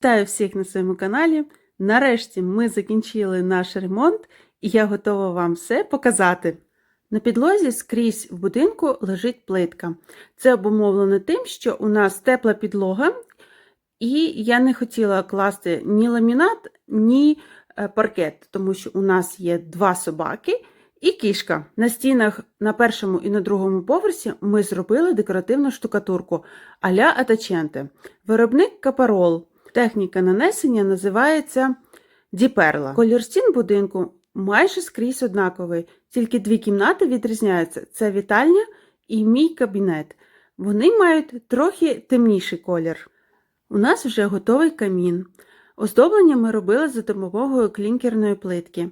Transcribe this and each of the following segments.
Вітаю всіх на своєму каналі. Нарешті ми закінчили наш ремонт, і я готова вам все показати. На підлозі скрізь в будинку лежить плитка. Це обумовлено тим, що у нас тепла підлога, і я не хотіла класти ні ламінат, ні е, паркет, тому що у нас є два собаки і кішка. На стінах на першому і на другому поверсі ми зробили декоративну штукатурку а-ля Атаченте. Виробник Капарол. Техніка нанесення називається Діперла. Колір стін будинку майже скрізь однаковий, тільки дві кімнати відрізняються: це вітальня і мій кабінет. Вони мають трохи темніший колір. У нас вже готовий камін. Оздоблення ми робили за допомогою клінкерної плитки.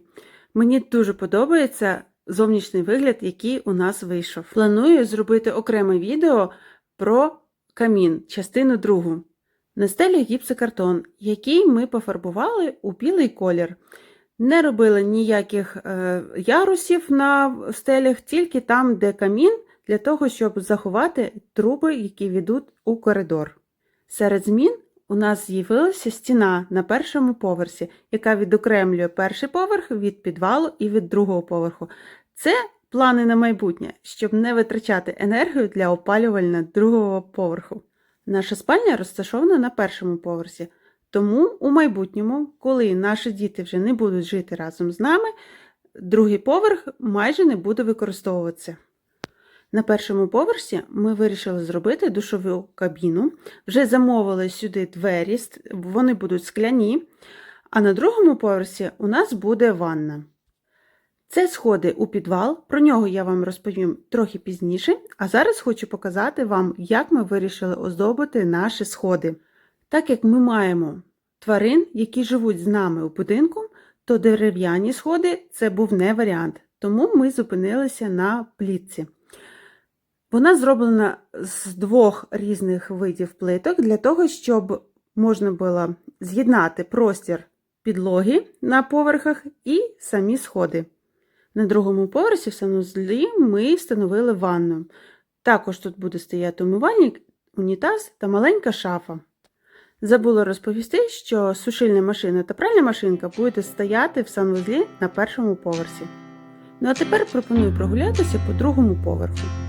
Мені дуже подобається зовнішній вигляд, який у нас вийшов. Планую зробити окреме відео про камін, частину другу. На стелі гіпсокартон, який ми пофарбували у білий колір. Не робили ніяких е, ярусів на стелях, тільки там, де камін, для того, щоб заховати труби, які ведуть у коридор. Серед змін у нас з'явилася стіна на першому поверсі, яка відокремлює перший поверх від підвалу і від другого поверху. Це плани на майбутнє, щоб не витрачати енергію для опалювання другого поверху. Наша спальня розташована на першому поверсі, тому у майбутньому, коли наші діти вже не будуть жити разом з нами, другий поверх майже не буде використовуватися. На першому поверсі ми вирішили зробити душову кабіну, вже замовили сюди двері, вони будуть скляні, а на другому поверсі у нас буде ванна. Це сходи у підвал, про нього я вам розповім трохи пізніше, а зараз хочу показати вам, як ми вирішили оздобити наші сходи. Так як ми маємо тварин, які живуть з нами у будинку, то дерев'яні сходи це був не варіант, тому ми зупинилися на плітці. Вона зроблена з двох різних видів плиток для того, щоб можна було з'єднати простір підлоги на поверхах і самі сходи. На другому поверсі в санузлі ми встановили ванну. Також тут буде стояти умивальник, унітаз та маленька шафа. Забула розповісти, що сушильна машина та пральна машинка буде стояти в санвузлі на першому поверсі. Ну а тепер пропоную прогулятися по другому поверху.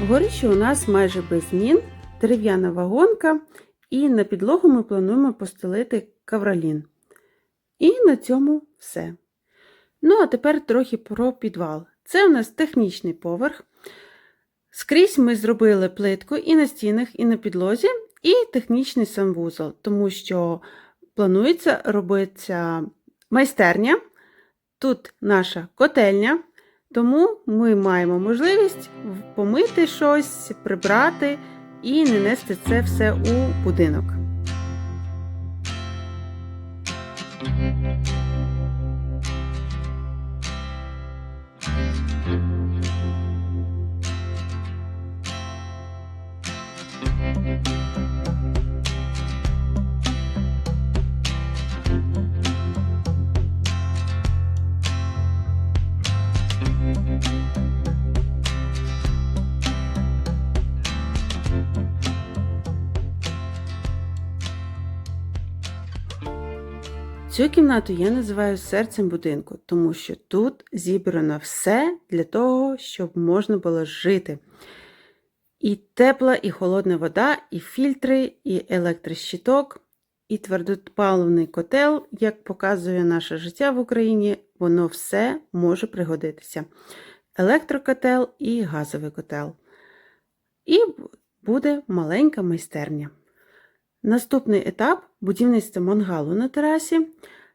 Горище у нас майже без змін, дерев'яна вагонка, і на підлогу ми плануємо постелити кавралін. І на цьому все. Ну, а тепер трохи про підвал. Це у нас технічний поверх. Скрізь ми зробили плитку і на стінах, і на підлозі, і технічний санвузол, тому що планується робиться майстерня. Тут наша котельня. Тому ми маємо можливість помити щось, прибрати і не нести це все у будинок. Цю кімнату я називаю серцем будинку, тому що тут зібрано все для того, щоб можна було жити. І тепла, і холодна вода, і фільтри, і електрощиток, і твердопаливний котел, як показує наше життя в Україні, воно все може пригодитися. Електрокотел і газовий котел. І буде маленька майстерня. Наступний етап будівництва мангалу на терасі.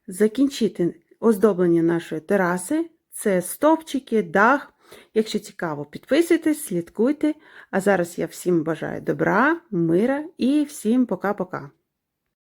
Закінчити оздоблення нашої тераси. Це стовпчики, дах. Якщо цікаво, підписуйтесь, слідкуйте. А зараз я всім бажаю добра, мира і всім пока-пока.